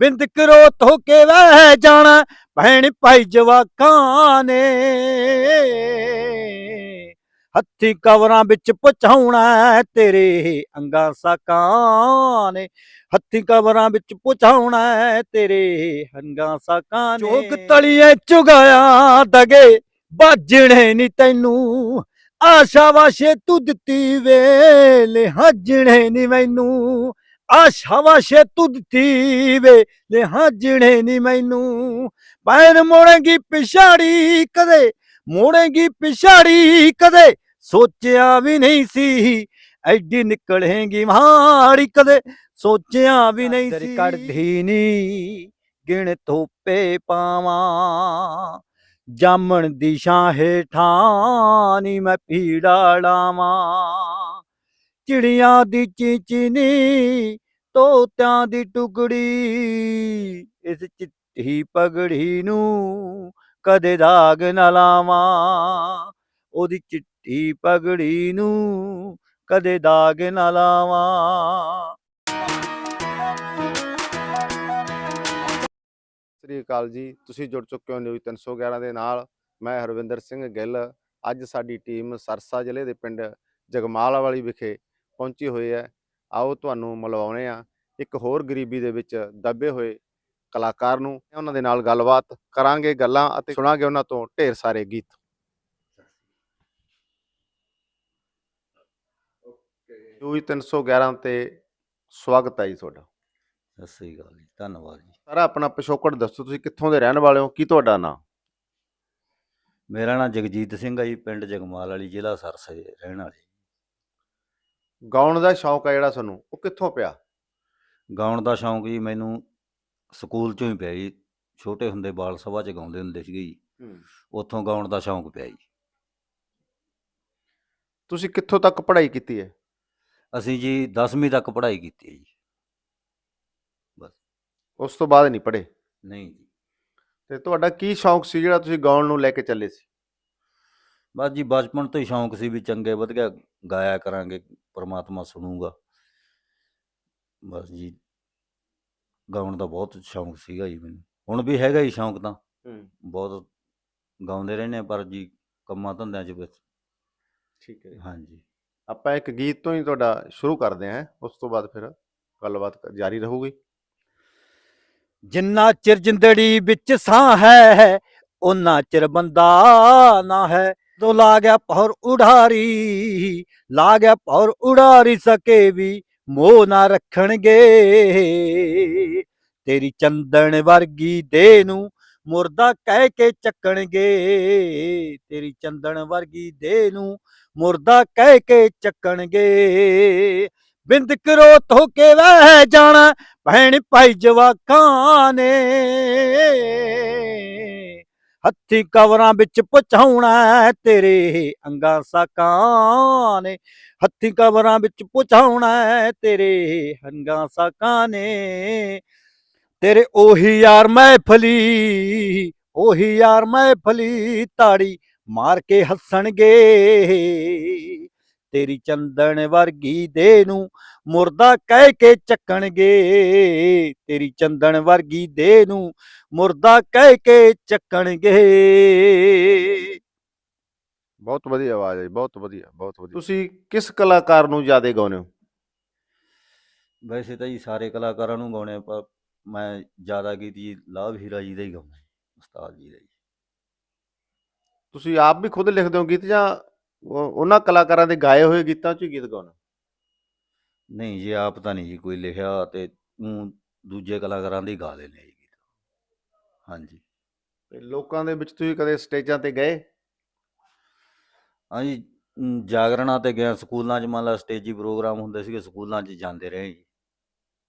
ਬਿੰਦ ਕਰੋ ਧੋ ਕੇ ਵਹਿ ਜਾਣਾ, ਭੈਣ ਭਾਈ ਜਵਾਕਾਂ ਨੇ। ਹੱਥੀ ਕਵਰਾਂ ਵਿੱਚ ਪਹੁੰਚਾਉਣਾ ਤੇਰੇ ਅੰਗਾਂ ਸਾਕਾਂ ਨੇ। ਹੱਥੀ ਕਵਰਾਂ ਵਿੱਚ ਪਹੁੰਚਾਉਣਾ ਤੇਰੇ ਅੰਗਾਂ ਸਾਕਾਂ ਨੇ। ਚੋਕ ਤਲੀਏ ਚੁਗਾਇਆ ਦਗੇ, ਬਾਜਣੇ ਨਹੀਂ ਤੈਨੂੰ। ਆਸ਼ਾ ਵਾਸ਼ੇ ਤੂੰ ਦਿੱਤੀ ਵੇਲੇ, ਹਾਜਣੇ ਨਹੀਂ ਮੈਨੂੰ। ਆਸ਼ਾ ਵਾਸ਼ੇ ਤੂੰ ਦਿੱਤੀ ਵੇਲੇ ਹਾਜਣੇ ਨਹੀਂ ਮੈਨੂੰ। ਪੈਰ ਮੋੜੇਗੀ ਪਿਛਾੜੀ ਕਦੇ ਮੋੜੇਗੀ ਪਿਛਾੜੀ ਕਦੇ ਸੋਚਿਆ ਵੀ ਨਹੀਂ ਸੀ ਐਡੀ ਨਿਕਲੇਗੀ ਮਾੜੀ ਕਦੇ ਸੋਚਿਆ ਵੀ ਨਹੀਂ ਸੀ। ਕੱਢਦੀ ਨੀ ਗਿਣ ਥੋਪੇ ਪਾਵਾਂ। ਜਾਮਣ ਦੀ ਛਾਂ ਹੇਠਾਂ ਨੀ ਮੈਂ ਪੀੜਾ ਲਾਵਾਂ। ਚਿੜੀਆਂ ਦੀ ਚੀਚੀਨੀ, ਤੋਤਿਆਂ ਦੀ ਟੁਕੜੀ। ਇਸ ਚਿੱਠੀ ਪਗੜੀ ਨੂੰ ਕਦੇ ਦਾਗ ਨਾ ਲਾਵਾਂ। ਉਹਦੀ ਚਿੱਠੀ ਪਗੜੀ ਨੂੰ ਕਦੇ ਦਾਗ ਨਾ ਲਾਵਾਂ। ਸ੍ਰੀ ਅਕਾਲ ਜੀ, ਤੁਸੀਂ ਜੁੜ ਚੁੱਕੇ ਹੋ ਨਿਊਜ਼ 311 ਦੇ ਨਾਲ। ਮੈਂ ਹਰਵਿੰਦਰ ਸਿੰਘ ਗਿੱਲ। ਅੱਜ ਸਾਡੀ ਟੀਮ ਸਰਸਾ ਜ਼ਿਲ੍ਹੇ ਦੇ ਪਿੰਡ ਜਗਮਾਲ ਵਾਲੀ ਵਿਖੇ ਪਹੁੰਚੀ ਹੋਈ ਹੈ ਆਓ ਤੁਹਾਨੂੰ ਮਿਲਵਾਉਣੇ ਆ ਇੱਕ ਹੋਰ ਗਰੀਬੀ ਦੇ ਵਿੱਚ ਦੱਬੇ ਹੋਏ ਕਲਾਕਾਰ ਨੂੰ ਉਹਨਾਂ ਦੇ ਨਾਲ ਗੱਲਬਾਤ ਕਰਾਂਗੇ ਗੱਲਾਂ ਅਤੇ ਸੁਣਾਂਗੇ ਉਹਨਾਂ ਤੋਂ ਢੇਰ ਸਾਰੇ ਗੀਤ। ਨਿਊਜ਼ 311 ਤੇ ਸਵਾਗਤ ਹੈ ਜੀ ਤੁਹਾਡਾ। ਸਤਿ ਸ੍ਰੀ ਅਕਾਲ ਜੀ ਧੰਨਵਾਦ ਜੀ। ਸਾਰਾ ਆਪਣਾ ਪਿਛੋਕੜ ਦੱਸੋ ਤੁਸੀਂ ਕਿੱਥੋਂ ਦੇ ਰਹਿਣ ਵਾਲੇ ਹੋ? ਕੀ ਤੁਹਾਡਾ ਨਾਂ? ਮੇਰਾ ਨਾਮ ਜਗਜੀਤ ਸਿੰਘ ਹੈ ਜੀ ਪਿੰਡ ਜਗਮਾਲ ਵਾਲੀ ਜ਼ਿਲ੍ਹਾ ਸਰਸੇ ਰਹਿਣ ਵਾਲੇ। ਗਾਉਣ ਦਾ ਸ਼ੌਂਕ ਆ ਜਿਹੜਾ ਤੁਹਾਨੂੰ ਉਹ ਕਿੱਥੋਂ ਪਿਆ? ਗਾਉਣ ਦਾ ਸ਼ੌਂਕ ਜੀ ਮੈਨੂੰ ਸਕੂਲ ਚੋਂ ਹੀ ਪਿਆ ਜੀ ਛੋਟੇ ਹੁੰਦੇ ਬਾਲ ਸਭਾ ਚ ਗਾਉਂਦੇ ਹੁੰਦੇ ਸੀਗੇ ਜੀ। ਉੱਥੋਂ ਗਾਉਣ ਦਾ ਸ਼ੌਂਕ ਪਿਆ ਜੀ। ਤੁਸੀਂ ਕਿੱਥੋਂ ਤੱਕ ਪੜ੍ਹਾਈ ਕੀਤੀ ਹੈ? ਅਸੀਂ ਜੀ 10ਵੀਂ ਤੱਕ ਪੜ੍ਹਾਈ ਕੀਤੀ ਹੈ ਜੀ। ਉਸ ਤੋਂ ਬਾਅਦ ਨਹੀਂ ਪੜ੍ਹੇ? ਨਹੀਂ ਜੀ। ਤੇ ਤੁਹਾਡਾ ਕੀ ਸ਼ੌਂਕ ਸੀ ਜਿਹੜਾ ਤੁਸੀਂ ਗਾਉਣ ਨੂੰ ਲੈ ਕੇ ਚੱਲੇ ਸੀ? ਬਸ ਜੀ ਬਚਪਨ ਤੋਂ ਹੀ ਸ਼ੌਂਕ ਸੀ ਵੀ ਚੰਗੇ ਵਧੀਆ ਗਾਇਆ ਕਰਾਂਗੇ ਪ੍ਰਮਾਤਮਾ ਸੁਣੂਗਾ। ਬਸ ਜੀ ਗਾਉਣ ਦਾ ਬਹੁਤ ਸ਼ੌਂਕ ਸੀਗਾ ਜੀ ਮੈਨੂੰ। ਹੁਣ ਵੀ ਹੈਗਾ ਹੀ ਸ਼ੌਂਕ ਤਾਂ। ਬਹੁਤ ਗਾਉਂਦੇ ਰਹਿੰਦੇ ਹਾਂ, ਪਰ ਜੀ ਕੰਮਾਂ ਧੰਦਿਆਂ 'ਚ ਬਸ ਠੀਕ ਹੈ ਹਾਂਜੀ। ਆਪਾਂ ਇੱਕ ਗੀਤ ਤੋਂ ਹੀ ਤੁਹਾਡਾ ਸ਼ੁਰੂ ਕਰਦੇ ਹਾਂ ਉਸ ਤੋਂ ਬਾਅਦ ਫਿਰ ਗੱਲਬਾਤ ਜਾਰੀ ਰਹੂਗੀ। ਜਿੰਨਾ ਚਿਰ ਜਿੰਦੜੀ ਵਿੱਚ ਸਾਹ ਹੈ ਉਹਨਾਂ ਚਿਰ ਬੰਦਾ ਨਾ ਹੈ। ਤੋ ਲਾ ਗਿਆ ਪੌਰ ਉਡਾਰੀ ਲਾ ਗਿਆ ਪੌਰ ਉਡਾਰੀ ਸਕੇ ਵੀ ਮੋਹ ਨਾ ਰੱਖਣਗੇ। ਤੇਰੀ ਚੰਦਨ ਵਰਗੀ ਦੇ ਨੂੰ ਮੁਰਦਾ ਕਹਿ ਕੇ ਚੱਕਣਗੇ। ਤੇਰੀ ਚੰਦਨ ਵਰਗੀ ਦੇ ਨੂੰ ਮੁਰਦਾ ਕਹਿ ਕੇ ਚੱਕਣਗੇ। ਬਿੰਦ ਕਰੋ ਧੋ ਕੇ ਵਹਿ ਜਾਣਾ ਭੈਣ ਭਾਈ ਜਵਾਕਾਂ ਨੇ। ਹੱਥੀ ਕਵਰਾਂ ਵਿੱਚ ਪਹੁੰਚਾਉਣਾ ਤੇਰੇ ਅੰਗਾਂ ਸਾਕਾਂ ਨੇ। ਹੱਥੀ ਕਵਰਾਂ ਵਿੱਚ ਪਹੁੰਚਾਉਣਾ ਤੇਰੇ ਅੰਗਾਂ ਸਾਕਾਂ ਨੇ। ਤੇਰੇ ਉਹੀ ਯਾਰ ਮਹਿਫਲੀ, ਉਹੀ ਯਾਰ ਮਹਿਫਲੀ ਤਾੜੀ ਮਾਰ ਕੇ ਹੱਸਣਗੇ। ਤੇਰੀ ਚੰਦਨ ਵਰਗੀ ਦੇ ਨੂੰ ਮੁਰਦਾ ਕਹਿ ਕੇ ਚੱਕਣਗੇ ਤੇਰੀ ਚੰਦਨ ਵਰਗੀ ਦੇ ਨੂੰ ਮੁਰਦਾ ਕਹਿ ਕੇ ਚੱਕਣਗੇ। ਬਹੁਤ ਵਧੀਆ ਆਵਾਜ਼ ਹੈ ਬਹੁਤ ਵਧੀਆ ਬਹੁਤ ਵਧੀਆ। ਤੁਸੀਂ ਕਿਸ ਕਲਾਕਾਰ ਨੂੰ ਜ਼ਿਆਦਾ ਗਾਉਂਦੇ ਹੋ? ਵੈਸੇ ਤਾਂ ਜੀ ਸਾਰੇ ਕਲਾਕਾਰਾਂ ਨੂੰ ਗਾਉਣੇ ਆ, ਪਰ ਮੈਂ ਜ਼ਿਆਦਾ ਗੀਤ ਜੀ ਲਾਭ ਹੀਰਾ ਜੀ ਦਾ ਹੀ ਗਾਉਂਦਾ ਉਸਤਾਦ ਜੀ ਦਾ ਜੀ। ਤੁਸੀਂ ਆਪ ਵੀ ਖੁਦ ਲਿਖਦੇ ਹੋ ਗੀਤ ਜਾਂ ਉਹ- ਉਹਨਾਂ ਕਲਾਕਾਰਾਂ ਦੇ ਗਾਏ ਹੋਏ ਗੀਤਾਂ 'ਚ ਹੀ ਗੀਤ ਗਾਉਂਦੇ ਹੋ? ਨਹੀਂ ਜੀ ਆਪ ਤਾਂ ਨਹੀਂ ਜੀ ਕੋਈ ਲਿਖਿਆ ਤੇ ਊਂ ਦੂਜੇ ਕਲਾਕਾਰਾਂ ਦੇ ਹੀ ਗਾ ਲੈਨੇ ਜੀ ਗੀਤ। ਹਾਂਜੀ। ਤੇ ਲੋਕਾਂ ਦੇ ਵਿੱਚ ਤੁਸੀਂ ਕਦੇ ਸਟੇਜਾਂ ਤੇ ਗਏ? ਹਾਂਜੀ ਊਂ ਜਾਗਰਨਾਂ ਤੇ ਗਿਆ ਸਕੂਲਾਂ 'ਚ ਮੰਨ ਲਾ ਸਟੇਜੀ ਪ੍ਰੋਗਰਾਮ ਹੁੰਦੇ ਸੀਗੇ ਸਕੂਲਾਂ 'ਚ ਜਾਂਦੇ ਰਹੇ ਜੀ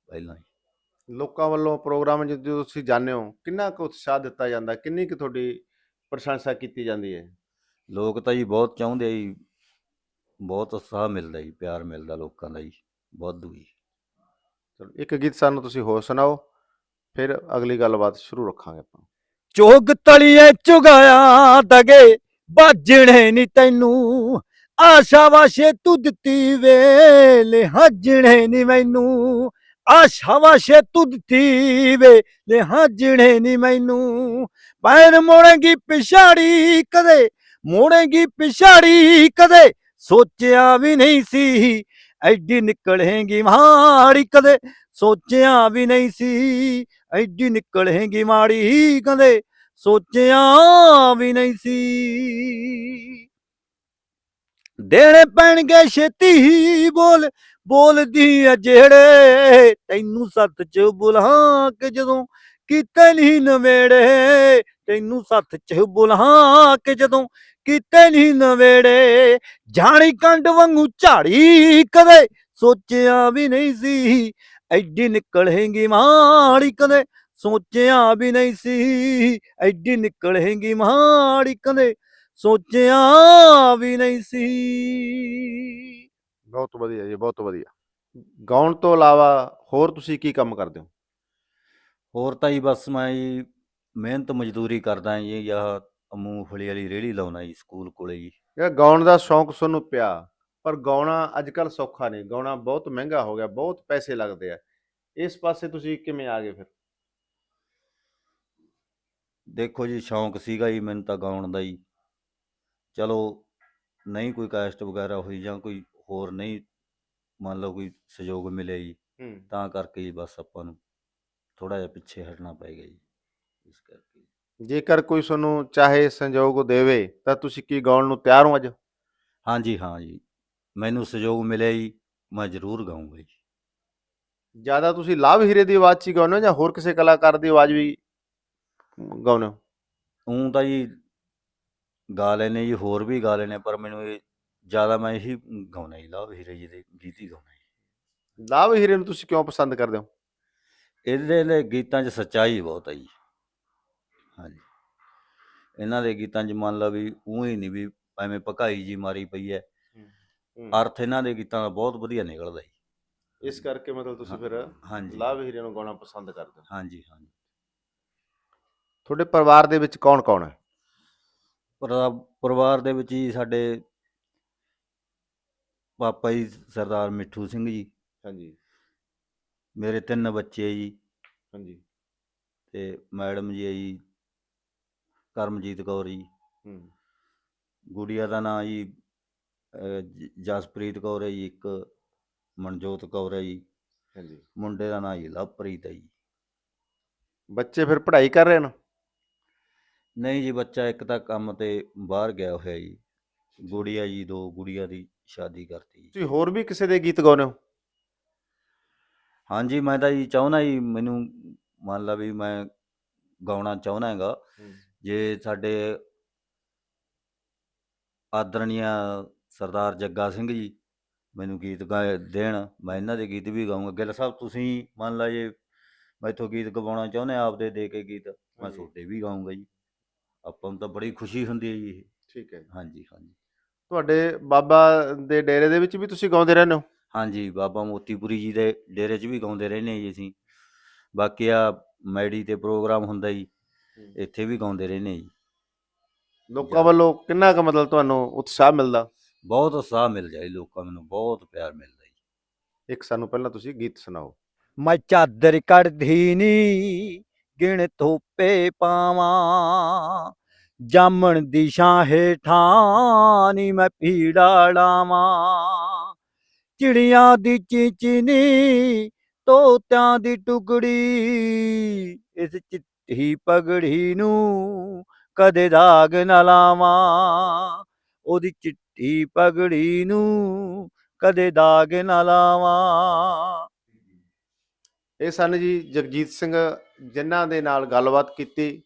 ਪਹਿਲਾਂ ਹੀ। ਲੋਕਾਂ ਵੱਲੋਂ ਪ੍ਰੋਗਰਾਮ ਜਦੋਂ ਤੁਸੀਂ ਜਾਂਦੇ ਹੋ ਕਿੰਨਾ ਕੁ ਉਤਸ਼ਾਹ ਦਿੱਤਾ ਜਾਂਦਾ ਕਿੰਨੀ ਕੁ ਤੁਹਾਡੀ ਪ੍ਰਸ਼ੰਸਾ ਕੀਤੀ ਜਾਂਦੀ ਹੈ? ਲੋਕ ਤਾਂ ਜੀ ਬਹੁਤ ਚਾਹੁੰਦੇ ਆ ਜੀ ਬਹੁਤ ਉਤਸ਼ਾਹ ਮਿਲਦਾ ਜੀ ਪਿਆਰ ਮਿਲਦਾ ਲੋਕਾਂ ਦਾ ਜੀ। ਵਾਧੂ ਜੀ ਚਲੋ ਇੱਕ ਗੀਤ ਸਾਨੂੰ ਤੁਸੀਂ ਹੋਰ ਸੁਣਾਓ ਫਿਰ ਅਗਲੀ ਗੱਲਬਾਤ ਸ਼ੁਰੂ ਰੱਖਾਂਗੇ ਆਪਾਂ। ਚੋਗ ਤਲੀਏ ਚੁਗਾਇਆ ਦਗੇ ਬਾਜਣੇ ਨਹੀਂ ਤੈਨੂੰ। ਆਸ਼ਾ ਵਾਸ਼ੇ ਤੂੰ ਦਿੱਤੀ ਵੇਲੇ ਹੱਜਣੇ ਨਹੀਂ ਮੈਨੂੰ। ਆ ਸ਼ਾਬਾਸ਼ੇ ਤੂੰ ਦਿੱਤੀ ਵੇ ਲੈ ਹਾਜਣੇ ਨਹੀਂ ਮੈਨੂੰ। ਪੈਰ ਮੋੜੇਗੀ ਪਿਛਾੜੀ ਕਦੇ ਮੋੜੇਗੀ ਪਿਛਾੜੀ ਕਦੇ ਸੋਚਿਆ ਵੀ ਨਹੀਂ ਸੀ ਐਡੀ ਨਿਕਲੇਗੀ ਮਾੜੀ ਕਦੇ, ਸੋਚਿਆ ਵੀ ਨਹੀਂ ਸੀ। ਐਡੀ ਨਿਕਲੇਗੀ ਮਾੜੀ ਕਦੇ, ਸੋਚਿਆ ਵੀ ਨਹੀਂ ਸੀ। ਦੇਣੇ ਪੈਣਗੇ ਛੇਤੀ ਹੀ ਬੋਲ, ਬੋਲਦੀ ਆ ਜਿਹੜੇ ਤੈਨੂੰ ਸੱਤ ਚ ਬੁਲਾ ਕੇ ਜਦੋਂ ਕਿਤੇ ਨਹੀਂ ਨਵੇੜੇ। ਤੈਨੂੰ ਸੱਤ ਚ ਬੁਲਾ ਕੇ ਜਦੋਂ ਕਿਤੇ ਨਹੀਂ ਨਵੇੜੇ। ਜਾਣੀ ਕੰਡ ਵਾਂਗੂ ਝਾੜੀ ਕਦੇ। ਸੋਚਿਆ ਵੀ ਨਹੀਂ ਸੀ ਐਡੀ ਨਿਕਲੇਗੀ ਮਾੜੀ ਕਦੇ। ਸੋਚਿਆ ਵੀ ਨਹੀਂ ਸੀ ਐਡੀ ਨਿਕਲੇਗੀ ਮਾੜੀ ਕਦੇ। ਸੋਚਿਆ ਵੀ ਨਹੀਂ ਸੀ। ਬਹੁਤ ਵਧੀਆ ਜੀ ਬਹੁਤ ਵਧੀਆ। ਗਾਉਣ ਤੋਂ ਇਲਾਵਾ ਹੋਰ ਤੁਸੀਂ ਕੀ ਕੰਮ ਕਰਦੇ ਹੋ? ਹੋਰ ਤਾਂ ਜੀ ਬਸ ਮੈਂ ਜੀ ਮਿਹਨਤ ਮਜ਼ਦੂਰੀ ਕਰਦਾ ਜੀ ਜਾਂ ਮੂੰਗਫਲੀ ਵਾਲੀ ਰੇਹੜੀ ਲਾਉਣਾ ਜੀ ਸਕੂਲ ਕੋਲੇ ਜੀ। ਇਹ ਗਾਉਣ ਦਾ ਸ਼ੌਂਕ ਤੁਹਾਨੂੰ ਪਿਆ ਪਰ ਗਾਉਣਾ ਅੱਜ ਕੱਲ ਸੌਖਾ ਨਹੀਂ। ਗਾਉਣਾ ਬਹੁਤ ਮਹਿੰਗਾ ਹੋ ਗਿਆ ਬਹੁਤ ਪੈਸੇ ਲੱਗਦੇ ਆ। ਇਸ ਪਾਸੇ ਤੁਸੀਂ ਕਿਵੇਂ ਆ ਗਏ ਫਿਰ? ਦੇਖੋ ਜੀ ਸ਼ੌਂਕ ਸੀਗਾ ਜੀ ਮੈਨੂੰ ਤਾਂ ਗਾਉਣ ਦਾ ਜੀ। ਚਲੋ ਨਹੀਂ ਕੋਈ ਕਾਸਟ ਵਗੈਰਾ ਹੋਈ ਜਾਂ ਕੋਈ ਹੋਰ ਨਹੀਂ ਮੰਨ ਲਓ ਕੋਈ ਸਹਿਯੋਗ ਮਿਲਿਆ ਜੀ ਹੂੰ। ਤਾਂ ਕਰਕੇ ਜੀ ਬਸ ਆਪਾਂ ਨੂੰ ਥੋੜਾ ਜਿਹਾ ਪਿੱਛੇ ਹਟਣਾ ਪੈ ਗਿਆ ਜੀ। ਇਸ ਕਰਕੇ। ਜੇਕਰ ਕੋਈ ਤੁਹਾਨੂੰ ਚਾਹੇ ਸੰਯੋਗ ਦੇਵੇ ਤਾਂ ਤੁਸੀਂ ਕੀ ਗਾਉਣ ਨੂੰ ਤਿਆਰ ਹੋ ਅੱਜ? ਹਾਂਜੀ ਹਾਂ ਜੀ। ਮੈਨੂੰ ਸਹਿਯੋਗ ਮਿਲਿਆ ਜੀ ਮੈਂ ਜ਼ਰੂਰ ਗਾਉਂਗਾ ਜੀ। ਜ਼ਿਆਦਾ ਤੁਸੀਂ ਲਾਭ ਹੀਰੇ ਦੀ ਆਵਾਜ਼ 'ਚ ਹੀ ਗਾਉਂਦੇ ਹੋ ਜਾਂ ਹੋਰ ਕਿਸੇ ਕਲਾਕਾਰ ਦੀ ਆਵਾਜ਼ ਵੀ ਗਾਉਂਦੇ ਹੋ? ਉਂ ਤਾਂ ਜੀ ਗਾ ਲੈਨੇ ਜੀ ਹੋਰ ਵੀ ਗਾ ਲੈਨੇ ਪਰ ਮੈਨੂੰ ਇਹ ਜ਼ਿਆਦਾ ਮੈਂ ਇਹੀ ਗਾਉਣਾ ਜੀ ਲਵ ਹੀਰੇ ਜੀ ਦੇ ਗੀਤ ਹੀ ਗਾਉਣਾ ਜੀ। ਲਾਭ ਹੀਰੇ ਨੂੰ ਤੁਸੀਂ ਕਿਉਂ ਪਸੰਦ ਕਰਦੇ ਹੋ? ਇਹਦੇ ਦੇ ਗੀਤਾਂ 'ਚ ਸੱਚਾਈ ਬਹੁਤ ਹੈ ਜੀ। ਇਹਨਾਂ ਦੇ ਗੀਤਾਂ 'ਚ ਮੰਨ ਲਾ ਵੀ ਉਹ ਨਹੀਂ ਵੀ ਐਵੇਂ ਭਕਾਈ ਜੀ ਮਾਰੀ ਪਈ ਹੈ ਅਰਥ ਇਹਨਾਂ ਦੇ ਗੀਤਾਂ ਦਾ ਬਹੁਤ ਵਧੀਆ ਨਿਕਲਦਾ ਜੀ। ਇਸ ਕਰਕੇ ਮਤਲਬ ਤੁਸੀਂ ਫਿਰ ਹਾਂਜੀ। ਲਾਭ ਹੀਰੇ ਨੂੰ ਗਾਉਣਾ ਪਸੰਦ ਕਰਦੇ ਹੋ। ਹਾਂਜੀ ਹਾਂਜੀ। ਤੁਹਾਡੇ ਪਰਿਵਾਰ ਦੇ ਵਿੱਚ ਕੌਣ ਕੌਣ ਹੈ? ਪਰਿਵਾ- ਪਰਿਵਾਰ ਦੇ ਵਿੱਚ ਜੀ ਸਾਡੇ ਪਾਪਾ ਜੀ ਸਰਦਾਰ ਮਿੱਠੂ ਸਿੰਘ ਜੀ। ਹਾਂਜੀ। ਮੇਰੇ ਤਿੰਨ ਬੱਚੇ ਜੀ। ਹਾਂਜੀ। ਤੇ ਮੈਡਮ ਜੀ ਹੈ ਜੀ ਕਰਮਜੀਤ ਕੌਰ ਜੀ। ਹੂੰ। ਗੁੜੀਆ ਦਾ ਨਾਂ ਜੀ ਅਹ, ਜ- ਜਸਪ੍ਰੀਤ ਕੌਰ ਹੈ ਜੀ ਇੱਕ ਮਨਜੋਤ ਕੌਰ ਹੈ ਜੀ। ਹਾਂਜੀ। ਮੁੰਡੇ ਦਾ ਨਾਂ ਜੀ ਲਵਪ੍ਰੀਤ ਹੈ ਜੀ। ਬੱਚੇ ਫਿਰ ਪੜ੍ਹਾਈ ਕਰ ਰਹੇ ਨੇ? ਨਹੀਂ ਜੀ ਬੱਚਾ ਇੱਕ ਤਾਂ ਕੰਮ ਤੇ ਬਾਹਰ ਗਿਆ ਹੋਇਆ ਜੀ। ਗੁੜੀਆ ਜੀ ਦੋ ਗੁੜੀਆ ਦੀ ਸ਼ਾਦੀ ਕਰਤੀ ਜੀ। ਤੁਸੀਂ ਹੋਰ ਵੀ ਕਿਸੇ ਦੇ ਗੀਤ ਗਾਉਂਦੇ ਹੋ? ਹਾਂਜੀ ਮੈਂ ਤਾਂ ਜੀ ਚਾਹੁੰਦਾ ਜੀ ਮੈਨੂੰ ਮੰਨ ਲਾ ਵੀ ਮੈਂ ਗਾਉਣਾ ਚਾਹੁੰਦਾ ਹੈਗਾ। ਜੇ ਸਾਡੇ ਆਦਰਣੀਆ ਸਰਦਾਰ ਜੱਗਾ ਸਿੰਘ ਜੀ ਮੈਨੂੰ ਗੀਤ ਗਾ ਦੇਣ ਮੈਂ ਇਹਨਾਂ ਦੇ ਗੀਤ ਵੀ ਗਾਉਂਗਾ ਗਿੱਲ ਸਾਹਿਬ ਤੁਸੀਂ ਮੰਨ ਲਾ ਜੇ ਮੈਥੋਂ ਗੀਤ ਗਵਾਉਣਾ ਚਾਹੁੰਦੇ ਆਪਦੇ ਦੇ ਕੇ ਗੀਤ ਮੈਂ। ਤੁਹਾਡੇ ਵੀ ਗਾਉਂਗਾ ਜੀ। ਆਪਾਂ ਨੂੰ ਤਾਂ ਬੜੀ ਖੁਸ਼ੀ ਹੁੰਦੀ ਹੈ ਜੀ ਇਹ। ਠੀਕ ਹੈ ਹਾਂਜੀ ਹਾਂਜੀ। ਤੁਹਾਡੇ ਬਾਬਾ ਦੇ ਡੇਰੇ ਦੇ ਵਿੱਚ ਵੀ ਤੁਸੀਂ ਗਾਉਂਦੇ ਰਹਿੰਦੇ ਹੋ? ਹਾਂਜੀ ਬਾਬਾ ਮੋਤੀਪੁਰੀ ਜੀ ਦੇ ਡੇਰੇ 'ਚ ਵੀ ਗਾਉਂਦੇ ਰਹਿੰਦੇ ਜੀ ਅਸੀਂ। ਬਾਕੀ ਆ ਮੈਡੀ ਤੇ ਪ੍ਰੋਗਰਾਮ ਹੁੰਦਾ ਜੀ। ਇੱਥੇ ਵੀ ਗਾਉਂਦੇ ਰਹਿੰਦੇ ਹਾਂ ਜੀ। ਲੋਕਾਂ ਵੱਲੋਂ ਕਿੰਨਾ ਕੁ ਮਤਲਬ ਤੁਹਾਨੂੰ ਉਤਸ਼ਾਹ ਮਿਲਦਾ? ਬਹੁਤ ਉਤਸ਼ਾਹ ਮਿਲ ਜਾਏ ਲੋਕਾਂ ਨੂੰ ਬਹੁਤ ਪਿਆਰ ਮਿਲਦਾ ਜੀ। ਇੱਕ ਸਾਨੂੰ ਪਹਿਲਾਂ ਤੁਸੀਂ ਗੀਤ ਸੁਣਾਓ। ਮੈਂ ਚਾਦਰ ਕੱਢਦੀ ਨੀ ਗਿਣ ਥੋਪੇ ਪਾਵਾਂ ਜਾਮਣ ਦੀ ਛਾਂ ਹੇਠਾਂ ਨੀ ਮੈਂ ਪੀੜਾ ਲਾਵਾਂ। ਚਿੜੀਆਂ ਦੀ ਚੀਚਨੀ ਤੋਤਿਆਂ ਦੀ ਟੁਕੜੀ ਇਸ ਚਿੱਠੀ ਪਗੜੀ ਨੂੰ ਕਦੇ ਦਾਗ ਨਾ ਲਾਵਾਂ। ਉਹਦੀ ਚਿੱਟੀ ਪਗੜੀ ਨੂੰ ਕਦੇ ਦਾਗ ਨਾ ਲਾਵਾਂ। ਇਹ ਸਨ ਜੀ ਜਗਜੀਤ ਸਿੰਘ ਜਿਨ੍ਹਾਂ ਦੇ ਨਾਲ ਗੱਲਬਾਤ ਕੀਤੀ।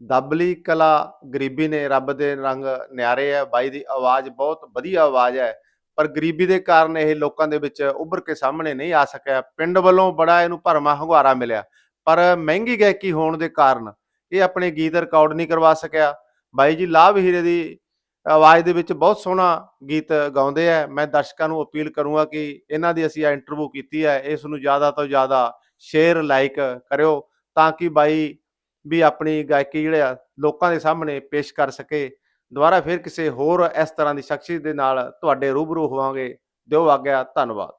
ਦਬਲੀ ਕਲਾ ਗਰੀਬੀ ਨੇ ਰੱਬ ਦੇ ਰੰਗ ਨਿਆਰੇ ਹੈ ਬਾਈ ਦੀ ਆਵਾਜ਼ ਬਹੁਤ ਵਧੀਆ ਆਵਾਜ਼ ਹੈ, ਪਰ ਗਰੀਬੀ ਦੇ ਕਾਰਨ ਇਹ ਲੋਕਾਂ ਦੇ ਵਿੱਚ ਉੱਭਰ ਕੇ ਸਾਹਮਣੇ ਨਹੀਂ ਆ ਸਕਿਆ। ਪਿੰਡ ਵੱਲੋਂ ਬੜਾ ਇਹਨੂੰ ਭਰਮਾ ਹੰਗਾਰਾ ਮਿਲਿਆ। ਪਰ ਮਹਿੰਗੀ ਗਾਇਕੀ ਹੋਣ ਦੇ ਕਾਰਨ ਇਹ ਆਪਣੇ ਗੀਤ ਰਿਕਾਰਡ ਨਹੀਂ ਕਰਵਾ ਸਕਿਆ। ਬਾਈ ਜੀ, ਲਾਭ ਹੀਰੇ ਦੀ ਆਵਾਜ਼ ਦੇ ਵਿੱਚ ਬਹੁਤ ਸੋਹਣਾ ਗੀਤ ਗਾਉਂਦੇ ਆ। ਮੈਂ ਦਰਸ਼ਕਾਂ ਨੂੰ ਅਪੀਲ ਕਰੂੰਗਾ ਕਿ ਇਹਨਾਂ ਦੀ ਅਸੀਂ ਇੰਟਰਵਿਊ ਕੀਤੀ ਹੈ ਇਸ ਨੂੰ ਜ਼ਿਆਦਾ ਤੋਂ ਜ਼ਿਆਦਾ ਸ਼ੇਅਰ ਲਾਈਕ ਕਰਿਓ ਤਾਂ ਕਿ ਬਾਈ ਵੀ ਆਪਣੀ ਗਾਇਕੀ ਜਿਹੜਾ ਲੋਕਾਂ ਦੇ ਸਾਹਮਣੇ ਪੇਸ਼ ਕਰ ਸਕੇ। ਦੁਬਾਰਾ ਫਿਰ ਕਿਸੇ ਹੋਰ ਇਸ ਤਰ੍ਹਾਂ ਦੀ ਸ਼ਖਸੀਅਤ ਦੇ ਨਾਲ ਤੁਹਾਡੇ ਰੂਬਰੂ ਹੋਵਾਂਗੇ। ਦਿਓ ਆਗਿਆ, ਧੰਨਵਾਦ।